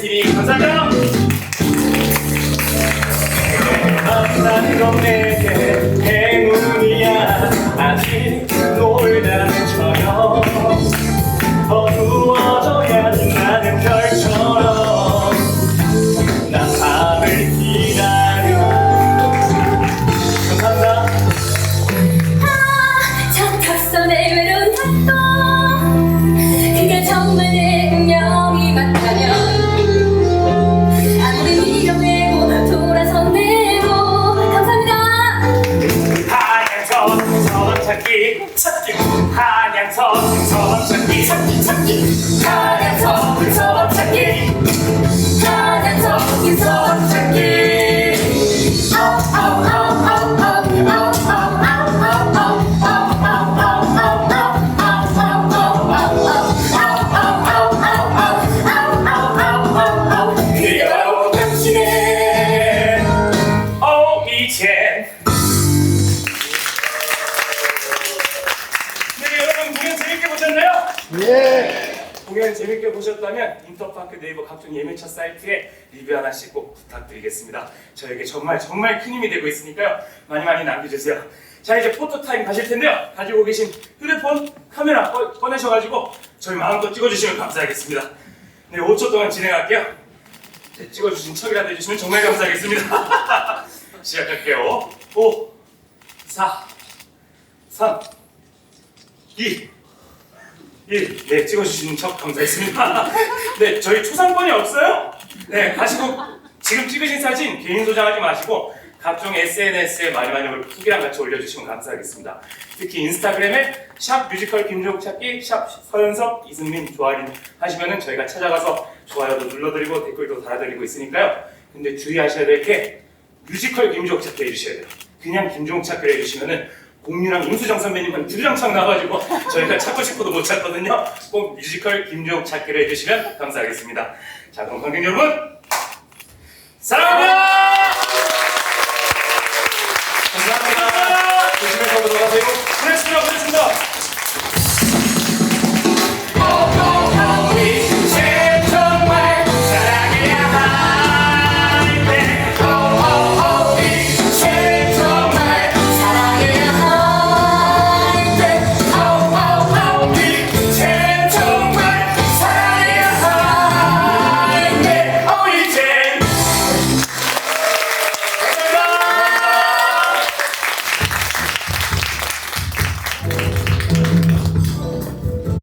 내 엄청나게 별처럼 않아요. 네 여러분 공연 재밌게 보셨나요? 예. 공연 재밌게 보셨다면 인터파크 네이버 각종 예매처 사이트에 리뷰 하나씩 꼭 부탁드리겠습니다. 저에게 정말 정말 큰 힘이 되고 있으니까요. 많이 많이 남겨주세요. 자 이제 포토 타임 가실 텐데요. 가지고 계신 휴대폰 카메라 꺼, 꺼내셔가지고 저희 마음껏 찍어주시면 감사하겠습니다. 네 5초 동안 진행할게요. 네, 찍어주신 척이라도 해주시면 정말 감사하겠습니다. 시작할게요. 5, 4, 3, 2, 1. 네, 찍어주신 척 감사했습니다. 네, 저희 초상권이 없어요. 네, 가시고 지금 찍으신 사진 개인 소장하지 마시고 각종 SNS에 많이 많이 후기랑 같이 올려주시면 감사하겠습니다. 특히 인스타그램에 샵 뮤지컬 김종 찾기 샵 서현석 이승민 조아린 하시면은 저희가 찾아가서 좋아요도 눌러드리고 댓글도 달아드리고 있으니까요. 근데 주의하셔야 될 게 뮤지컬 김종 찾기 해주셔야 돼요. 그냥 김종 찾기를 해주시면은 공유랑 임수정 선배님은 주장창 나가지고 저희가 찾고 싶어도 못 찾거든요. 꼭 뮤지컬 김종 찾기를 해주시면 감사하겠습니다. 자, 그럼 관객 여러분, 사랑합니다! 감사합니다. 조심해서 들어가세요. 보내주시면 보내주니다